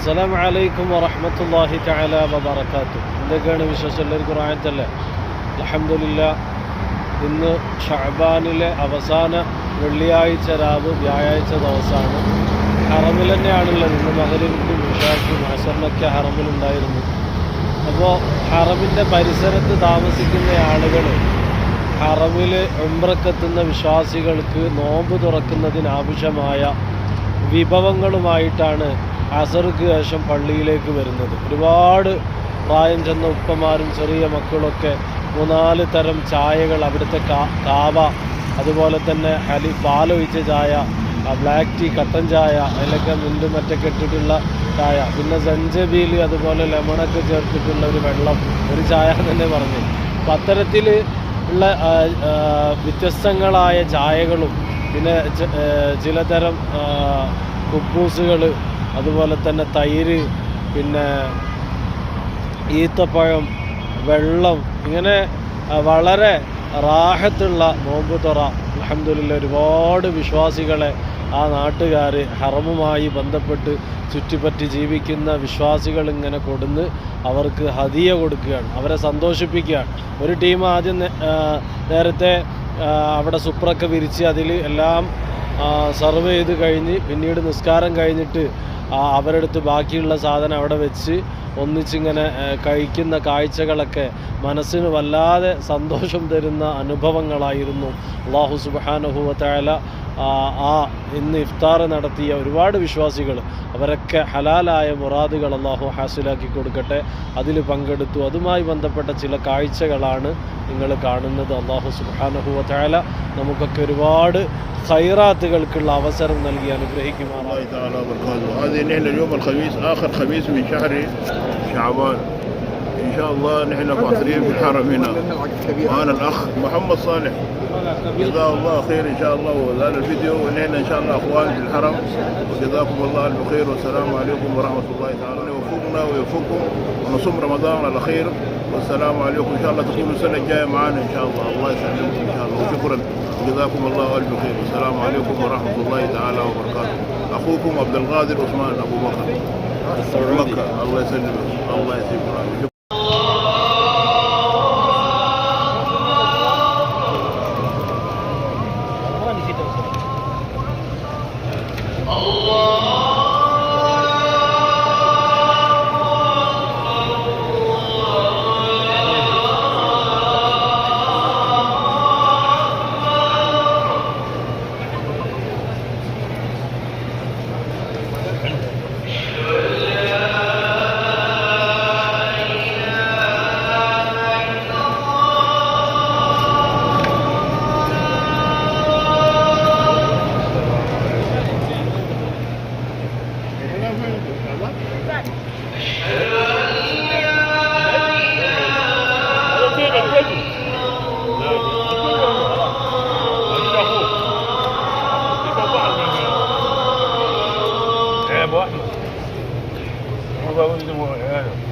അസ്സലാമു വലൈക്കും വറഹ്മത്തുള്ളാഹി തആല വബറകാത്തു എന്തൊക്കെയാണ് വിശ്വാസം എല്ലാവർക്കും റായത്തല്ലേ അലഹമില്ല ഇന്ന് ഷഹബാനിലെ അവസാന വെള്ളിയാഴ്ച രാവ് വ്യാഴാഴ്ച ദിവസമാണ്. ഹറമിൽ തന്നെയാണുള്ളത്. ഇന്ന് മകരിബിക്കും വിഷാക്കും അസറിനൊക്കെ ഹറമിലുണ്ടായിരുന്നു. അപ്പോൾ ഹറമിന്റെ പരിസരത്ത് താമസിക്കുന്ന ആളുകൾ ഹറമിൽ ഉംറക്കെത്തുന്ന വിശ്വാസികൾക്ക് നോമ്പ് തുറക്കുന്നതിനാവശ്യമായ വിഭവങ്ങളുമായിട്ടാണ് അസർക്ക് ശേഷം പള്ളിയിലേക്ക് വരുന്നത്. ഒരുപാട് പ്രായം ചെന്ന ഉപ്പമാരും ചെറിയ മക്കളൊക്കെ മൂന്നാൽ തരം ചായകൾ അവിടുത്തെ കാവ അതുപോലെ തന്നെ ഹലി പാലൊഴിച്ച ചായ ബ്ലാക്ക് ടീ കട്ടൻ ചായ അതിലൊക്കെ മുണ്ട് മറ്റൊക്കെ ഇട്ടിട്ടുള്ള ചായ. പിന്നെ സഞ്ചബീൽ അതുപോലെ ലെമണൊക്കെ ചേർത്തിട്ടുള്ള ഒരു വെള്ളം ഒരു ചായ തന്നെ പറഞ്ഞു അപ്പം അത്തരത്തിൽ ഉള്ള വ്യത്യസ്തങ്ങളായ ചായകളും പിന്നെ ചിലതരം കുബൂസുകൾ അതുപോലെ തന്നെ തൈര് പിന്നെ ഈത്തപ്പഴം വെള്ളം ഇങ്ങനെ വളരെ റാഹത്തുള്ള നോമ്പ് തുറ. അലഹമില്ല ഒരുപാട് വിശ്വാസികളെ ആ നാട്ടുകാർ ഹറമുമായി ബന്ധപ്പെട്ട് ചുറ്റിപ്പറ്റി ജീവിക്കുന്ന വിശ്വാസികൾ ഇങ്ങനെ കൊടുന്ന് അവർക്ക് ഹതിയ കൊടുക്കുകയാണ്. അവരെ സന്തോഷിപ്പിക്കുകയാണ്. ഒരു ടീം ആദ്യം നേരത്തെ അവിടെ സുപ്രൊക്കെ വിരിച്ച് അതിൽ എല്ലാം സർവ് ചെയ്ത് കഴിഞ്ഞ് പിന്നീട് നിസ്കാരം കഴിഞ്ഞിട്ട് അവരെടുത്ത് ബാക്കിയുള്ള സാധനം അവിടെ വെച്ച് ഒന്നിച്ചിങ്ങനെ കഴിക്കുന്ന കാഴ്ചകളൊക്കെ മനസ്സിന് വല്ലാതെ സന്തോഷം തരുന്ന അനുഭവങ്ങളായിരുന്നു. അള്ളാഹു സുബാനുഭവത്തായ ആ ഇന്ന് ഇഫ്താർ നടത്തിയ ഒരുപാട് വിശ്വാസികൾ അവരൊക്കെ ഹലാലായ മുറാദുകൾ അള്ളാഹു ഹാസിലാക്കി കൊടുക്കട്ടെ. അതിൽ പങ്കെടുത്തു. അതുമായി ബന്ധപ്പെട്ട ചില കാഴ്ചകളാണ് നിങ്ങൾ കാണുന്നത്. അള്ളാഹു സുബാനുഭവത്തായ നമുക്കൊക്കെ ഒരുപാട് ഖൈറാത്തുകൾക്കുള്ള അവസരം നൽകി അനുഗ്രഹിക്കുമാറാണ് إن شاء الله نحن فاطرين في الحرم هنا. وأنا الأخ محمد صالح. جزاه الله خير إن شاء الله وهذا الفيديو. ونحن إن شاء الله أخوان في الحرم. وجزاكم الله ألف خير والسلام عليكم ورحمة الله تعالى. يوفقنا ويوفقكم. ونصوم رمضان على خير. والسلام عليكم. إن شاء الله تكونوا السنة الجاية معنا إن شاء الله. الله يسلمكم إن شاء الله. وشكرا. جزاكم الله ألف خير. والسلام عليكم ورحمة الله تعالى وبركاته. أخوكم عبد القادر عثمان أبو بكر. مكة الله يسلمك. الله يسلمك. Allah. Yeah, boy. What about? Yeah.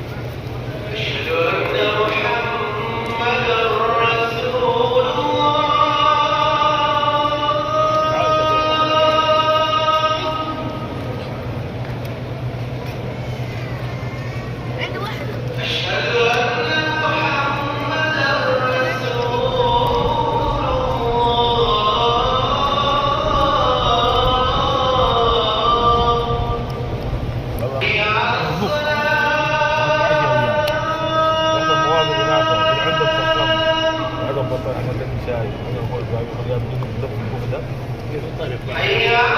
Ada apa-apa nama saya. Ada apa-apa nama saya. Ada apa-apa nama saya. Ada apa-apa nama saya.